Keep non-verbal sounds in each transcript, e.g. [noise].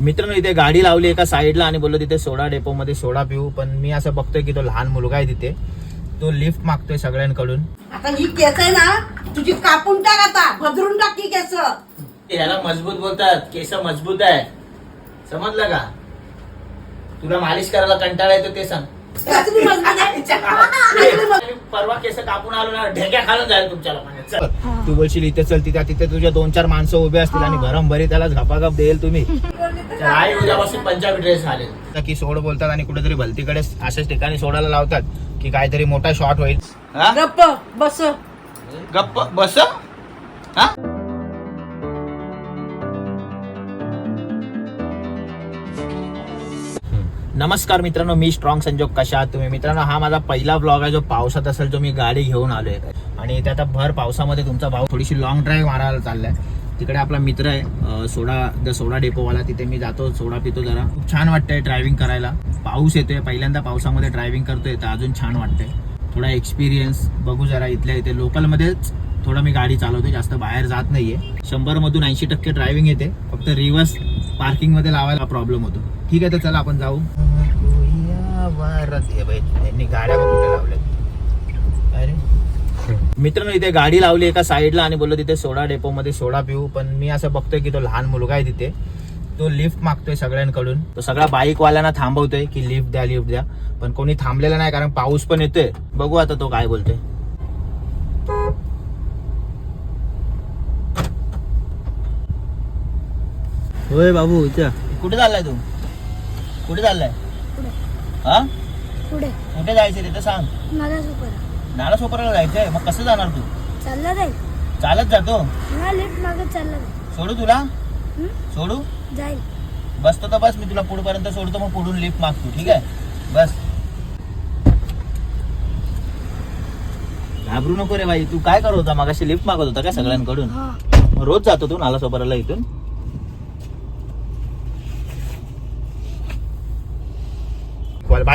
मित्रांनो इथे गाडी लावली एका साईडला आणि बोललो तिथे सोडा डेपो मध्ये सोडा पिऊ. पण मी असं बघतोय की तो लहान मुलगा आहे तिथे. तो लिफ्ट मागतोय सगळ्यांकडून. आता ही केस आहे ना तुझी कापून टाक आता. बदलून टाक की केस. याला मजबूत बोलतात. केस मजबूत आहे. समजलं का? तुला मालिश करायला कंटाळा येतो ते सांग. कसली मजबूत आहे? [laughs] परवा केस कापून आलो ना ढेक्या खालून जाईल तुमच्या लोकांना चल. तू बोलशील इथे चल तिथे तिथे तुझ्या दोन चार माणसं उभे असतील आणि भरम भरी त्याला झपागप देईल तुम्ही. आई उद्यापासून पंजाबी ड्रेस घालेल. की सोड बोलतात आणि कुठेतरी भलतीकडे अशाच ठिकाणी सोडायला लावतात की काहीतरी मोठा शॉट होईल? गप्प बस. गप्प बस? हा? नमस्कार मित्रांनो मी स्ट्रॉंग संजोग कशा तुम्ही? मित्रांनो हा माझा पहिला ब्लॉग आहे जो पावसात असेल तो मी गाडी घेऊन आलो आहे आणि इथे आता भर पावसामध्ये तुमचा भाऊ थोडीशी लॉंग ड्राईव्ह मारायला चाललाय. तिकडे आपला मित्र आहे सोडा द सोडा डेपोवाला तिथे मी जातो सोडा पितो जरा. खूप छान वाटतंय ड्रायव्हिंग करायला. पाऊस येतोय पहिल्यांदा पावसामध्ये ड्रायव्हिंग करतोय तर अजून छान वाटतंय. थोडा एक्सपिरियन्स बघू जरा इथल्या इथे लोकलमध्येच थोडं मी गाडी चालवतो जास्त बाहेर जात नाहीये. शंभर मधून ऐंशी टक्के ड्रायव्हिंग येते. फक्त रिव्हर्स पार्किंगमध्ये लावायला प्रॉब्लेम होतो. ठीक आहे तर चला आपण जाऊ. गाड्या कुठे लावल्या अरे. मित्रांनो इथे गाडी लावली एका साईडला आणि बोललो तिथे सोडा डेपो मध्ये सोडा पिऊ. पण मी असं बघतोय की तो लहान मुलगा आहे तिथे. तो लिफ्ट मागतोय सगळ्यांकडून. तो सगळ्या बाईकवाल्यांना थांबवतोय की लिफ्ट द्या लिफ्ट द्या. पण कोणी थांबलेलं नाही कारण पाऊस पण येतोय. बघू आता तो काय बोलतोय. होय बाबू इथे. कुठे चाललाय तू? कुठे चाललाय? हा? पुढे कुठे जायचं तिथं सांग. मला सुपर नाला सोपराला जायचंय. मग कसं जाणार तू? चालला जाईल. चालत जातो. हा लिफ्ट मागत चालला जाईल. सोडू तुला? हं? सोडू? जाईल. बसतो तर बस मी तुला पुढपर्यंत सोडतो मग पुढून लिफ्ट मागतो ठीक आहे? बस. घाबरू नको रे बाई तू काय करत होता? मागाशी लिफ्ट मागत होता का सगळ्यांकडून? हा. मग रोज जातो तू नाला सोपराला इथून?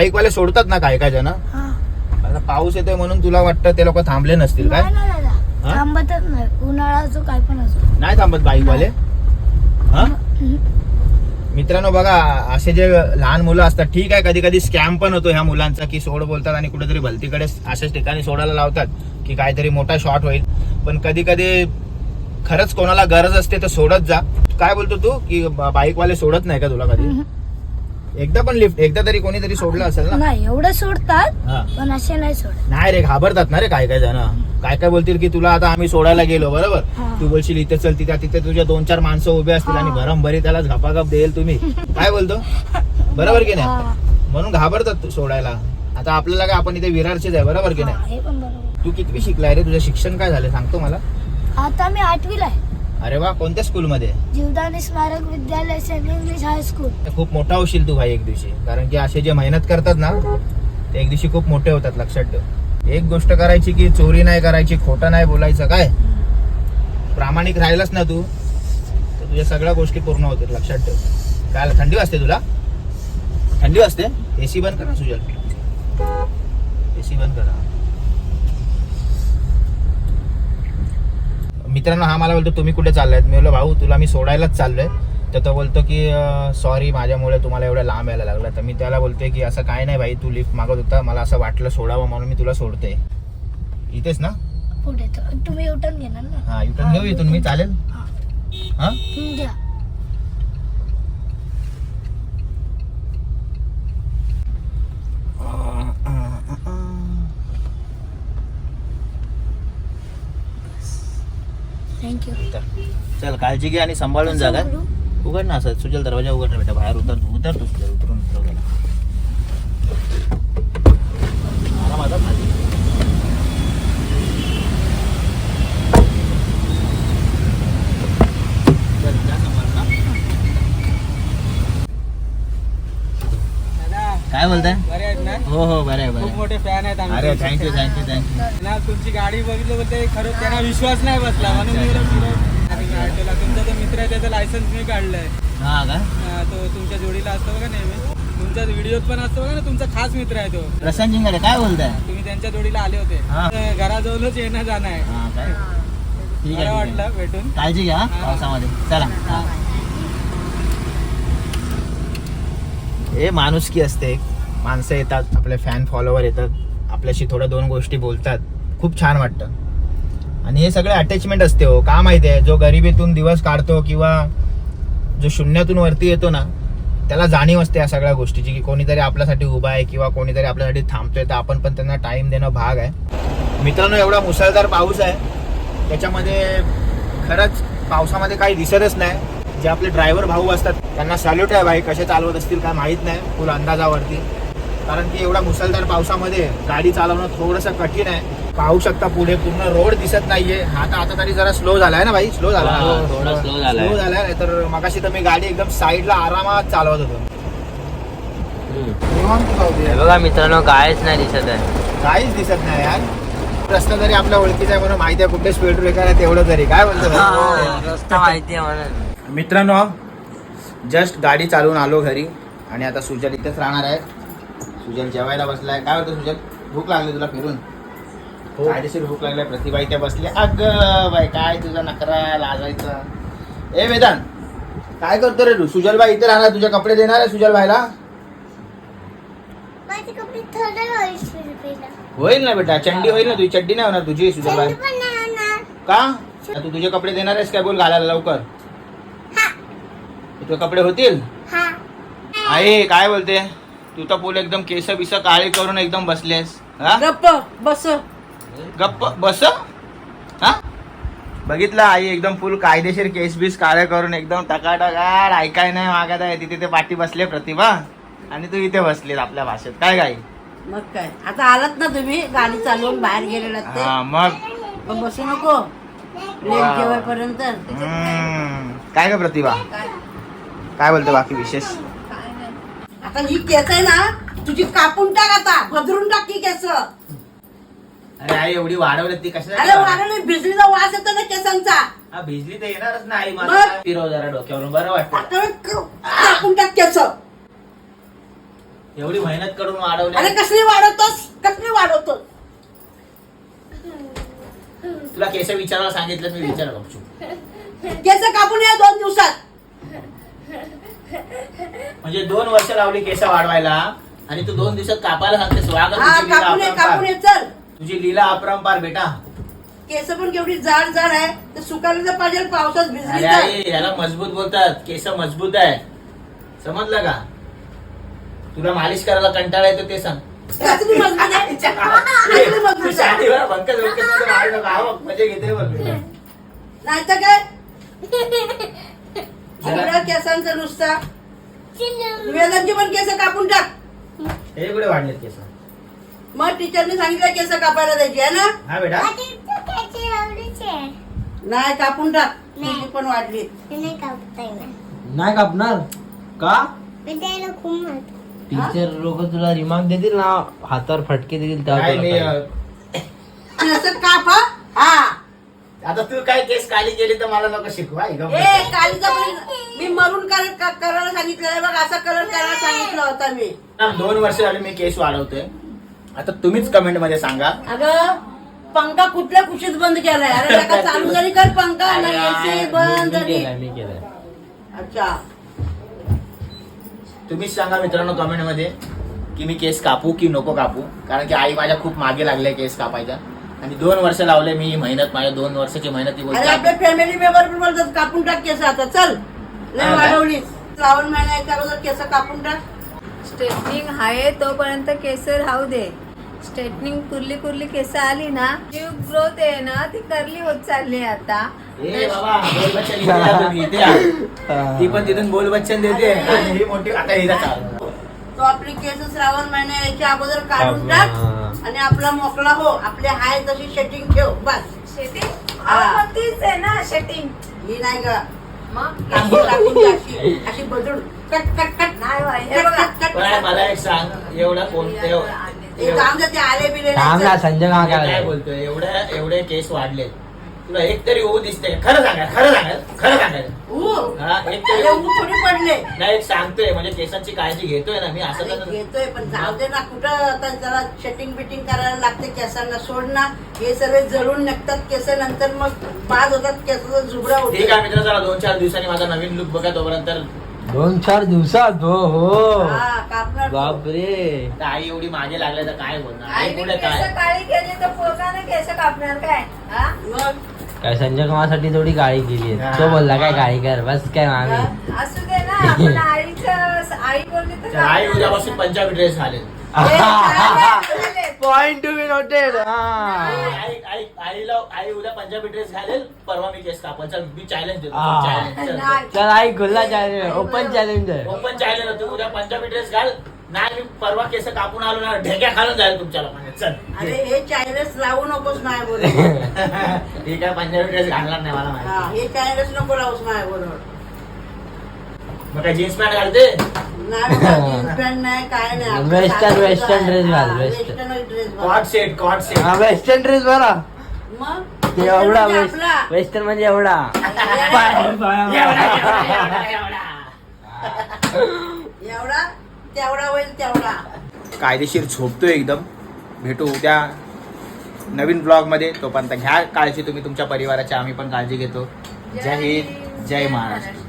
बाईक वाले सोडतात ना काय काय जण. हा. आता पाऊस येतोय म्हणून तुला वाटतं ते लोक थांबले नसतील काय? नाही हा? थांबतच नाही. उन्हाळा असो काय पण असो. नाही थांबत बाईक वाले हा. मित्रांनो बघा असे जे लहान मुलं असतात ठीक आहे कधी कधी स्कॅम पण होतो ह्या मुलांचा की सोड बोलतात आणि कुठेतरी भलतीकडे अशाच ठिकाणी सोडायला लावतात की काहीतरी मोठा शॉट होईल. पण कधी कधी खरंच कोणाला गरज असते तर सोडत जा. काय बोलतो तू? की बाईक वाले सोडत नाही का तुला कधी? एकदा पण लिफ्ट एकदा तरी कोणीतरी सोडलं असेल ना? नाही एवढं सोडतात पण असे नाही सोडत. नाही रे घाबरतात ना रे काय काय जण. काय काय बोलतील की तुला आता आम्ही सोडायला गेलो बरोबर? हा. तू बोलशील इथे चल तिथे तिथे तुझ्या दोन चार माणसं उभे असतील आणि हा. भरम भरी त्याला झपागप देईल तुम्ही. काय बोलतो? [laughs] बरोबर की नाही? म्हणून घाबरतात सोडायला. आता आपल्याला काय आपण इथे विरारचेच आहे बरोबर की हा, नाही? हे पण बरोबर. तू कितवी शिकलाय रे? तुझं शिक्षण काय झालं? सांगतो मला. आता मी आठवीला आहे. अरे वा कोणत्या स्कूलमध्ये जीवदानी स्मारक विद्यालय सेंट इंग्लिश हायस्कूल खूप मोठा होशील तू भाई एक दिवशी. कारण की असे जे मेहनत करतात ना ते एक दिवशी खूप मोठे होतात लक्षात ठेव. एक गोष्ट करायची की चोरी नाही करायची खोटं नाही बोलायचं काय? प्रामाणिक राहिलास ना तू तर तुझ्या सगळ्या गोष्टी पूर्ण होतील लक्षात ठेव. काय थंडी वाजते तुला? थंडी वाजते? एसी बंद करा सुजल. एसी बंद करा. मित्रांनो हा मला बोलतो तुम्ही कुठे चाललायत? मी बोललो भाऊ तुला मी सोडायलाच चाललोय. तर तो बोलतो की सॉरी माझ्यामुळे तुम्हाला एवढं लांब यायला लागलं. तर मी त्याला बोलतोय की असं काय नाही भाई तू लिफ्ट मागत होता मला असं वाटलं सोडावं म्हणून मी तुला सोडते इथेच ना? पुढे तो- तुम्ही युटर्न घेणार ना? हा युटर्न घेऊ इथून मी चालेल? हा. हा हं, घ्या थँक्यू चल काळजी घे आणि सांभाळून जा काय? उघड ना असं सुजल दरवाजा उघड ना बेटा बाहेर उतर तू उतर तू सुजल उतरून उतर खाली. काय बोलताय? हो हो बरं आहे खूप मोठे फॅन आहेत आम्ही. अरे तुमचे. थँक्यू थँक्यू थँक्यू ना तुमची गाडी बघितलं बोलते खरंच त्यांना विश्वास नाही बसला. म्हणून मी बोललो, फिरव. आणि गाडीला तुमचा जो मित्र आहे त्याचं लायसन्स मी काढलंय. हा का? तो तुमच्या जोडीला असतो बघा नेहमी. तुमच्या व्हिडिओत पण असतो बघा ना तुमचा खास मित्र आहे तो. प्रशांत जिंगाडे काय बोलताय? तुम्ही त्यांच्या जोडीला आले होते. हा. तर घराजवळच येणं जाणं आहे. हा काय ठीक आहे बरं ठीक आहे. वाटलं भेटून. काळजी घ्या हा, हा. पावसामध्ये. चला. हा. हे माणुसकी असते. माणसं येतात आपले फॅन फॉलोवर येतात आपल्याशी थोड्या दोन गोष्टी बोलतात. खूप छान वाटतं. आणि हे सगळे अटॅचमेंट असते हो. का माहिती आहे? जो गरिबीतून दिवस काढतो किंवा जो शून्यातून वरती येतो ना त्याला जाणीव असते या सगळ्या गोष्टीची की कोणीतरी आपल्यासाठी उभा आहे किंवा कोणीतरी आपल्यासाठी थांबतोय तर आपण पण त्यांना टाइम देणं भाग आहे. मित्रांनो एवढा मुसळधार पाऊस आहे. त्याच्यामध्ये खरंच पावसामध्ये काही दिसतच नाही. जे आपले ड्रायव्हर भाऊ असतात त्यांना सॅल्यूट आहे भाई कसे चालवत असतील काय माहीत नाही फुल अंदाजावरती. कारण की एवढा मुसळधार पावसामध्ये गाडी चालवणं थोडंसं कठीण आहे. पाहू शकता पुढे पूर्ण रोड दिसत नाहीये. आता आता तरी जरा स्लो झालाय ना भाई? स्लो झाला. हा, थोडा slow झालाय. स्लो झालाय तर मगाशी तर मी गाडी एकदम साईडला आरामात चालवत होतो. हे बघा मित्रांनो कायच नाही दिसत आहे. काहीच दिसत नाही यार. रस्ता तरी आपल्या ओळखीचा आहे म्हणून माहिती आहे कुठे स्पीड ब्रेकर आहे तेवढं तरी. काय बोलतो रस्ता माहिती आहे म्हणून. मित्रांनो जस्ट गाडी चालवून आलो घरी आणि आता सुजल इथेच राहणार आहे. सुजल जेवायला बसलाय. काय होतं सुजल भूक लागली तुला फिरून? कायदेशीर भूक लागलाय प्रतिभा इथे बसली. अग बाई काय तुझा नकरा लाजायचा? ए वेदांत काय करतो रे तू? सुजल बाई इथे राहणार तुझे कपडे देणार आहे सुजल बाईला माझे कपडे थोडे वीस रुपयाला होईल ना बेटा चड्डी होईल ना तुझी चड्डी नाही होणार तुझी सुजल बाई का? तू तुझे कपडे देणार आहेस काय? बोल घालायला लवकर. तुझे कपडे होतील? हा. आई काय बोलते? तू तर पूल एकदम केस बिस काळे करून एकदम बसलेस. हा? गप्प बस. गप्प बस? हा? बघितलं आई एकदम फुल कायदेशीर केस बीस काळे करून एकदम टकाटकाड ऐकाय नाही मागत आहे. तिथे ते पाठी बसले प्रतिभा. आणि तू इथे बसलीस आपल्या भाषेत. काय काय मग काय? आता आलात ना तुम्ही गाडी चालवून बाहेर गेलेलात ते. हा मग? मग बसू नको. लेट जेवायपर्यंत. हम्म. काय का प्रतिभा? काय बोलते बाकी विशेष? आता ही केस आहे ना तुझी कापून टाक आता भदरून टाक की केस. अरे आई एवढी वाढवली ती अरे कशा वारले भिजलीचा वास येतो ना केसांचा. हा भिजली तर येणारच नाही मग? मला फिरव जरा डोक्यावरून बरं वाटतं. आता क- कापून टाक केस. एवढी मेहनत करून अरे वाढवली कसली वाढवतोस? कसली वाढवतोस? तुला केस विचारायला सांगितलं मी विचार गपचूप केस कापून या दोन दिवसात. म्हणजे दोन वर्ष लावली केस वाढवायला आणि तू दोन दिवसात कापायला सांगते स्वागत हा तुझी लीला कापून ये अपरंपार. कापून ये चल. तुझी लीला अपरंपार बेटा. केस पण केवढी जाड जाड आहे. तर सुकायला तर पाहिजे पावसात भिजली अरे तर. आई याला मजबूत बोलतात. केस मजबूत आहे. समजलं का? तुला मालिश करायला कंटाळा येतो ते सांग. कसली मजबूत आहे. [laughs] कसली तू मजबूत आहे. शाळेवर बंकस बंकसमध्ये मारू नका. हा बघ, मजा घेते बघ. नाही तर काय? [laughs] केसांचा नुसता. वेदांची पण केस कापून टाक. हे कुठे वाढलेत केस? मग टीचरने सांगितलं केस कापायला द्यायची आहे ना? हा बेटा. नाही कापून टाक. तुझी पण वाढली. नाही कापणार? का? टीचर लोक तुला रिमार्क देतील ना हातावर फटके देतील काय केस काप हा? आता तू काय केस काली केली तर मला नको शिकवा ए कालीचा पण मी मरून कलर क- करायला सांगितलेलं बघ असा कलर करायला सांगितलं होता मी. दोन वर्ष झाले मी केस वाढवतोय. आता तुम्हीच कमेंटमध्ये सांगा. अगं पंखा कुठल्या कुशीत बंद केलाय? अरे नका [laughs] चालू जरी कर पंखा. नाही बंद मी आणि- केलाय मी केलाय. अच्छा. तुम्हीच सांगा मित्रांनो कमेंटमध्ये की मी केस कापू की नको कापू? कारण की आई माझ्या खूप मागे लागले केस कापायच्या. आणि दोन वर्ष लावले मी ही मेहनत माझ्या दोन वर्षाची मेहनत ही अरे गोष्ट आपल्या फॅमिली मेंबर पण बोलतात कापून टाक केस आता चल. लय हा? वाढवली. श्रावण महिना याच्या अगोदर केस कापून टाक. स्ट्रेटनिंग आहे तोपर्यंत केस राहू दे. स्ट्रेटनिंग कुर्ली कुर्ली केस आली ना जी ग्रोथ आहे ना ती करली होत चालली आहे आता. ए बाबा बोल बच्चन इथे या तुम्ही, इथे या. ती पण तिथून बोल बच्चन देते. आणि ही मोठी आता हिला चालू. तो आपली केस श्रावण महिना याच्या अगोदर काढून टाक. आणि आपला मोकळा हो आपले हाय तशी सेटिंग ठेव बस. शेटिंग हा. तीच आहे ना शेटिंग ही नाही का मग? अशी टाकून घे, अशी अशी बदलून कट कट कट. नाही बाई, हे कट बघा. कट कट पण मला एक सांग एवढा कोणते ते आले बिले थांब ना नाही चल. संजय काय बोलतोय एवढ्या एवढे केस वाढले तुला एक तरी होऊ दिसते खरं सांगा खरं सांगा खरं सांगायचं ऊ, हा एक तरी ऊ. थोडी पडले. नाही एक सांगतोय म्हणजे केसांची काळजी घेतोय ना मी असं तर घेतोय पण जाऊ दे ना कुठं आता जरा सेटिंग बिटिंग करायला लागते केसांना सोड ना. हे सगळे जळून निघतात केस नंतर मग बाद होतात केसाचा झुबडा ठीक होतो आहे मित्र चला दोन चार दिवसांनी माझा नवीन लुक बघा तोपर्यंत. दोन चार दिवसात? हो हो. हा कापणार तो. बापरे. तर आई एवढी मागे लागले तर काय बोलणार? आई पुढे केस काय? काळी केली तर पोराने केस कापणार काय? हा? मग? काय संजय कुमारसाठी थोडी काळी केली. तो बोलला काय काळी कर बस काय मामी. असू दे ना आपण [laughs] आईचं आई बोलली तर आई. उद्यापासून पंजाबी ड्रेस घालेल. पॉइंट टू बी नोटेड आई आई आईला आई उद्या पंजाबी ड्रेस घालेल परवा मी केस कापल. चल मी चॅलेंज देतो. हा. चल आई खुल्ला चॅलेंज ओपन चॅलेंज आहे ओपन चॅलेंज होतो. उद्या पंजाबी ड्रेस घाल. नाही मी परवा केस कापून आलो ना ढेक्या खालून जाईल तुमच्या लोकांना चल. अरे हे चायनीज लावू नकोस नाही बोल [laughs] ठीक आहे पंजाबी ड्रेस घालणार नाही मला हा माहिती. हे चायनीज नको लावूस नाही बरोबर मग काय जीन्स पॅन्ट घालते? पॅन्ट नाही काय नाही. आपलं Western- साधं western आहे. dress घाल, हा, western. घाल. कॉट सेट कॉट सेट हा वेस्टर्न ड्रेस बरा मग? ते एवढा म्हणजे आपला. वेस्टर्न म्हणजे एवढा. एवढा. तेवढा होईल तेवढा. कायदेशीर झोपतोय एकदम. भेटू उद्या नवीन ब्लॉगमध्ये. तोपर्यंत घ्या काळजी तुम्ही तुमच्या परिवाराची. आम्ही पण काळजी घेतो. जय हिंद. जय महाराष्ट्र.